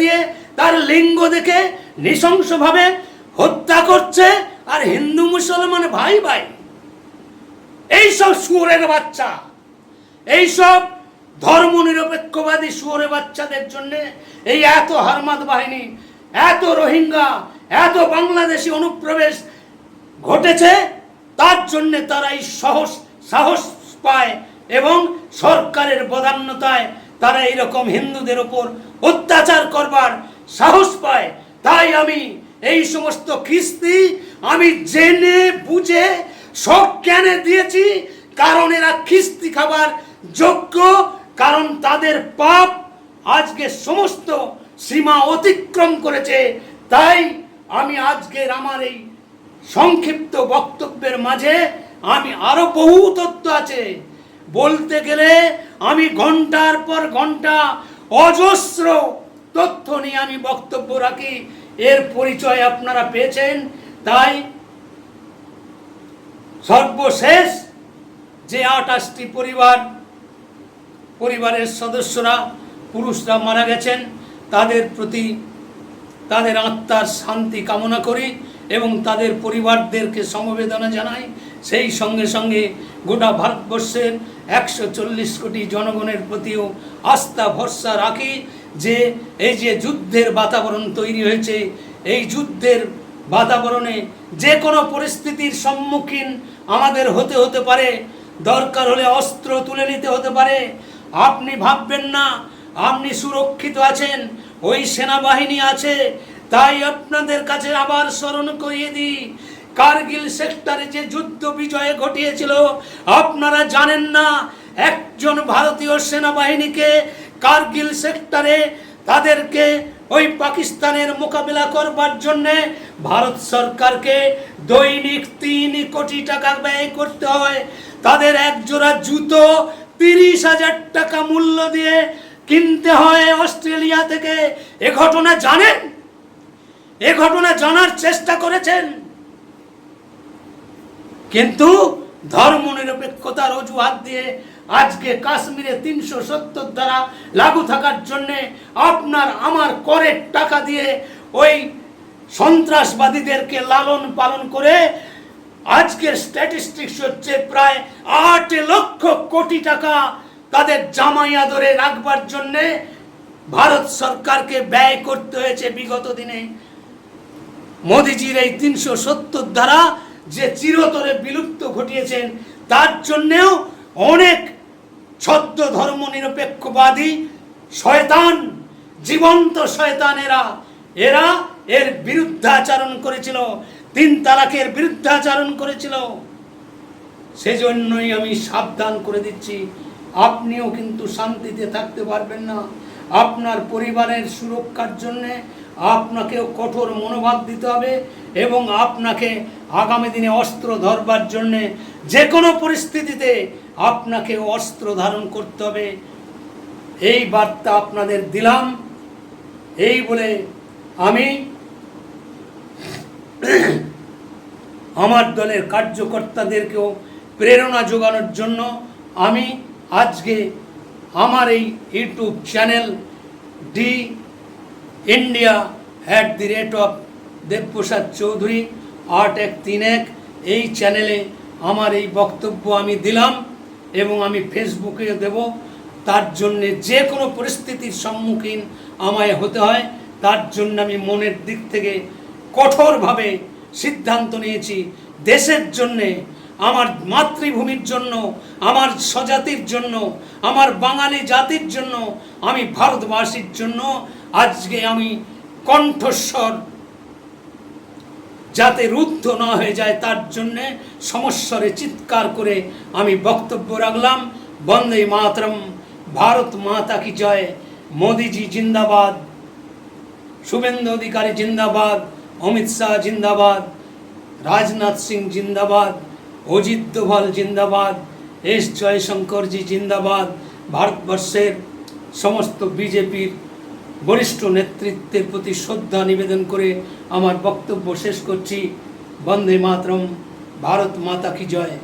দিয়ে তার লিঙ্গ দেখে নৃশংসভাবে হত্যা করছে আর হিন্দু মুসলমান ভাই ভাই। এইসব সুরের বাচ্চা, এইসব ধর্ম নিরপেক্ষবাদী সুরে বাচ্চাদের জন্য এই এত হারমাদ বাহিনী, এত রোহিঙ্গা, এত বাংলাদেশি অনুপ্রবেশ ঘটেছে, তার জন্য তারা এই সাহস সাহস পায় এবং সরকারের বদান্যতায় তারা এইরকম হিন্দুদের ওপর অত্যাচার করবার সাহস পায়। তাই আমি এই সমস্ত খিস্তি আমি জেনে, বুঝে, সব জ্ঞানে দিয়েছি, কারণ এরা খিস্তি খাবার যোগ্য, কারণ তাদের পাপ আজকে সমস্ত সীমা অতিক্রম করেছে। তাই আমি আজকের আমার এই সংক্ষিপ্ত বক্তব্যের মাঝে আমি আরও বহু তথ্য আছে। বলতে গেলে আমি ঘণ্টার পর ঘণ্টা অজস্র তথ্য নিয়ে আমি বক্তব্য রাখি। এর পরিচয় আপনারা পেয়েছেন। তাই সর্বশেষ যে আটাশটি পরিবার, পরিবারের সদস্যরা পুরুষরা মারা গেছেন, তাদের প্রতি তাদের আত্মার শান্তি কামনা করি এবং তাদের পরিবারদেরকে সমবেদনা জানাই। সেই সঙ্গে সঙ্গে গোটা ভারতবর্ষের একশো চল্লিশ কোটি জনগণের প্রতিও আস্থা, ভরসা রাখি যে এই যে যুদ্ধের বাতাবরণ তৈরি হয়েছে, এই যুদ্ধের বাতাবরণে যে কোনো পরিস্থিতির সম্মুখীন আমাদের হতে হতে পারে। দরকার হলে অস্ত্র তুলে নিতে হতে পারে। আপনি ভাববেন না, আপনি সুরক্ষিত আছেন, ওই সেনাবাহিনী আছে, তাই আপনাদের কাছে আবার স্মরণ করিয়ে দিই। কার্গিল সেক্টরে যে যুদ্ধ বিজয় ঘটিয়েছিল, আপনারা জানেন না, একজন ভারতীয় সেনাবাহিনীকে কার্গিল সেক্টরে তাদেরকে ওই পাকিস্তানের মোকাবিলা করবার জন্যে ভারত সরকারকে দৈনিক তিন কোটি টাকা ব্যয় করতে হয়। তাদের এক জোড়া জুতো তিরিশ হাজার টাকা মূল্য দিয়ে কিনতে হয় অস্ট্রেলিয়া থেকে। এ ঘটনা জানেন? এ ঘটনা জানার চেষ্টা করেছেন? কিন্তু ধর্ম নিরপেক্ষতার অজুহাত দিয়ে আজকে কাশ্মীরে তিনশো সত্তর দ্বারা লাগু থাকার জন্যে আপনার আমার করের টাকা দিয়ে ওই সন্ত্রাসবাদীদেরকে লালন পালন করে আজকের স্ট্যাটিস্টিক্স হচ্ছে প্রায় আট লক্ষ কোটি টাকা তাদের জামাই আদরে রাখবার জন্যে ভারত সরকারকে ব্যয় করতে হয়েছে বিগত দিনে। মোদিজির এই তিনশো সত্তর দ্বারা যে চিরতরে বিলুপ্ত ঘটিয়েছেন, তার জন্যেও অনেক ছদ্ম ধর্ম নিরপেক্ষবাদী শয়তান, জীবন্ত শয়তানেরা, এরা এর বিরুদ্ধাচরণ করেছিল, তিন তালাকের বিরুদ্ধাচরণ করেছিল। সেজন্যই আমি সাবধান করে দিচ্ছি, আপনিও কিন্তু শান্তিতে থাকতে পারবেন না। আপনার পরিবারের সুরক্ষার জন্যে আপনাকেও কঠোর মনোভাব দিতে হবে এবং আপনাকে আগামী দিনে অস্ত্র ধরবার জন্যে যে কোনো পরিস্থিতিতে আপনাকে অস্ত্র ধারণ করতে হবে। এই বার্তা আপনাদের দিলাম। এই বলে আমি আমার দলের কার্যকর্তাদেরকেও প্রেরণা যোগানোর জন্য আমি আজকে আমার এই YouTube channel D India at the rate of Debprasad Chowdhury আট এক তিন এক, এই চ্যানেলে আমার এই বক্তব্য আমি দিলাম এবং আমি ফেসবুকে দেব। তার জন্যে যে কোনো পরিস্থিতির সম্মুখীন আমায় হতে হয়। তার জন্য আমি মনের দিক থেকে কঠোরভাবে সিদ্ধান্ত নিয়েছি। দেশের জন্যে আমার মাতৃভূমির জন্য, আমার স্বজাতির জন্য, আমার বাঙালি জাতির জন্য, আমি ভারতবাসীর জন্য আজকে আমি কণ্ঠস্বর যাতে রুদ্ধ না হয়ে যায় তার জন্যে সমস্বরে চিৎকার করে আমি বক্তব্য রাখলাম। বন্দে মাতরম, ভারত মাতা কি জয়। মোদিজি জিন্দাবাদ, শুভেন্দু অধিকারী জিন্দাবাদ, অমিত শাহ জিন্দাবাদ, রাজনাথ সিং জিন্দাবাদ। অজিত দোভাল জিন্দাবাদ, এস জয়শঙ্করজি জিন্দাবাদ, ভারতবর্ষের সমস্ত বিজেপির বরিষ্ঠ নেতৃত্বের প্রতি শ্রদ্ধা নিবেদন করে আমার বক্তব্য শেষ করছি। বন্দে মাতরম, ভারত মাতা কি জয়।